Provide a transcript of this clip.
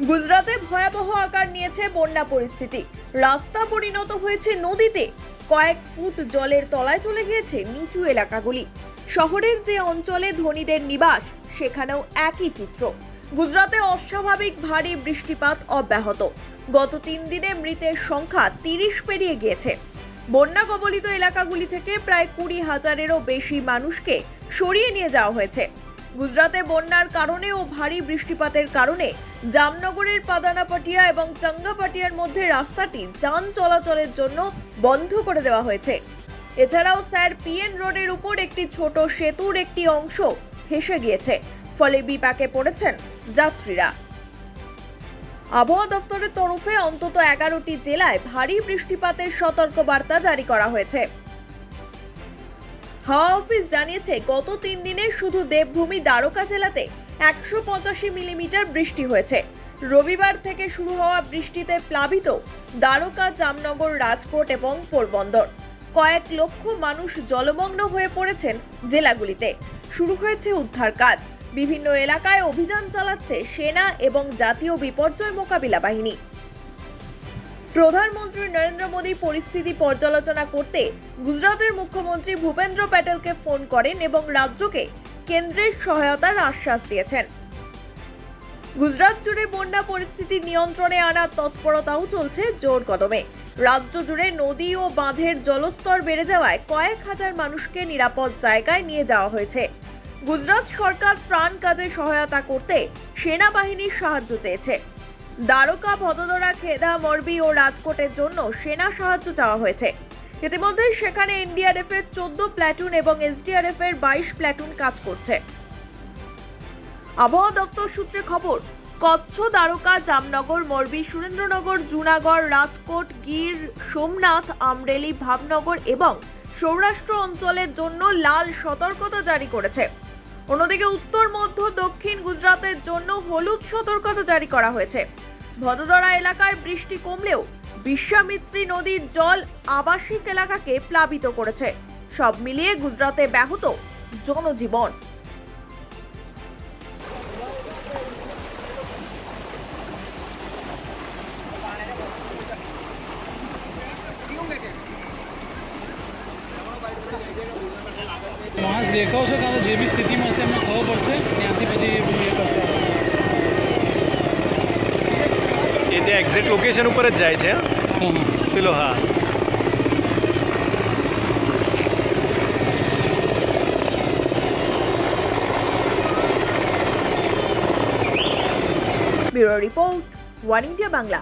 গুজরাতে ভয়াবহ আকার নিয়েছে বন্যা পরিস্থিতি। রাস্তা পরিণত হয়েছে নদীতে। কয়েক ফুট জলের তলায় চলে গিয়েছে নিচু এলাকাগুলি। শহরের যে অঞ্চলে ধনীদের নিবাস, সেখানেও একই চিত্র। গুজরাতে অস্বাভাবিক ভারী বৃষ্টিপাত অব্যাহত। গত তিন দিনে মৃতের সংখ্যা তিরিশ পেরিয়ে গিয়েছে। বন্যা কবলিত এলাকাগুলি থেকে প্রায় কুড়ি হাজারেরও বেশি মানুষকে সরিয়ে নিয়ে যাওয়া হয়েছে। গুজরাতে বন্যার কারণে ও ভারী বৃষ্টিপাতের কারণে জামনগরের পাদানাপাটিয়া এবং চাঙ্গাপাটিয়ার মধ্যে রাস্তাটি যান চলাচলের জন্য বন্ধ করে দেওয়া হয়েছে। এছাড়াও স্যার পিএন রোডের উপর একটি ছোট সেতুর একটি অংশ ভেসে গিয়েছে, ফলে বিপাকে পড়েছেন যাত্রীরা। আবহাওয়া দফতরের তরফে অন্তত এগারোটি জেলায় ভারী বৃষ্টিপাতের সতর্কবার্তা জারি করা হয়েছে। হাওয়া অফিস জানিয়েছে, গত তিন দিনে শুধু দেবভূমি দ্বারকা জেলাতে একশো পঁচাশি মিলিমিটার বৃষ্টি হয়েছে। রবিবার থেকে শুরু হওয়া বৃষ্টিতে প্লাবিত দ্বারকা, জামনগর, রাজকোট এবং পোরবন্দর। কয়েক লক্ষ মানুষ জলমগ্ন হয়ে পড়েছেন জেলাগুলিতে। শুরু হয়েছে উদ্ধার কাজ। বিভিন্ন এলাকায় অভিযান চালাচ্ছে সেনা এবং জাতীয় বিপর্যয় মোকাবিলা বাহিনী। প্রধানমন্ত্রী নরেন্দ্র মোদী পরিস্থিতি পর্যালোচনা করতে গুজরাতের মুখ্যমন্ত্রী ভূপেন্দ্র প্যাটেলকে ফোন করেন এবং রাজ্যকে কেন্দ্রের সহায়তার আশ্বাস দিয়েছেন। গুজরাট জুড়ে বন্যা পরিস্থিতি নিয়ন্ত্রণে আনার তৎপরতাও চলছে জোর কদমে। রাজ্য জুড়ে নদী ও বাঁধের জলস্তর বেড়ে যাওয়ায় কয়েক হাজার মানুষকে নিরাপদ জায়গায় নিয়ে যাওয়া হয়েছে। গুজরাট সরকার ত্রাণ কাজে সহায়তা করতে সেনাবাহিনীর সাহায্য চেয়েছে। দ্বারকা ভদোদরা, খেদা, মরবি ও রাজকোটের জন্য সেনা সাহায্য চাওয়া হয়েছে। ইতিমধ্যে সেখানে এনডিআরএফ এর চোদ্দ প্ল্যাটুন এবং এসডিআরএফ এর বাইশ প্ল্যাটুন কাজ করছে। আবহাওয়া দপ্তর সূত্রে খবর, কচ্ছ, দ্বারকা, জামনগর, মরবি, সুরেন্দ্রনগর, জুনাগড়, রাজকোট, গির, সোমনাথ, আমরেলি, ভাবনগর এবং সৌরাষ্ট্র অঞ্চলের জন্য লাল সতর্কতা জারি করেছে। অন্যদিকে উত্তর, মধ্য, দক্ষিণ গুজরাতের জন্য হলুদ সতর্কতা জারি করা হয়েছে। ভদোদরা এলাকায় বৃষ্টি কমলেও বিশ্বামিত্রী নদীর জল আবাসিক এলাকাকে প্লাবিত করেছে। সব মিলিয়ে গুজরাতে ব্যাহত জনজীবন। માણસ દેખાવ છો કાં તો જે બી સ્થિતિમાં હશે એમને ખબર પડશે ત્યાંથી પછી એ બધું એ કરશે એ ત્યાં એક્ઝેક્ટ લોકેશન ઉપર જ જાય છે હા હા પેલો હા bureau report one India Bangla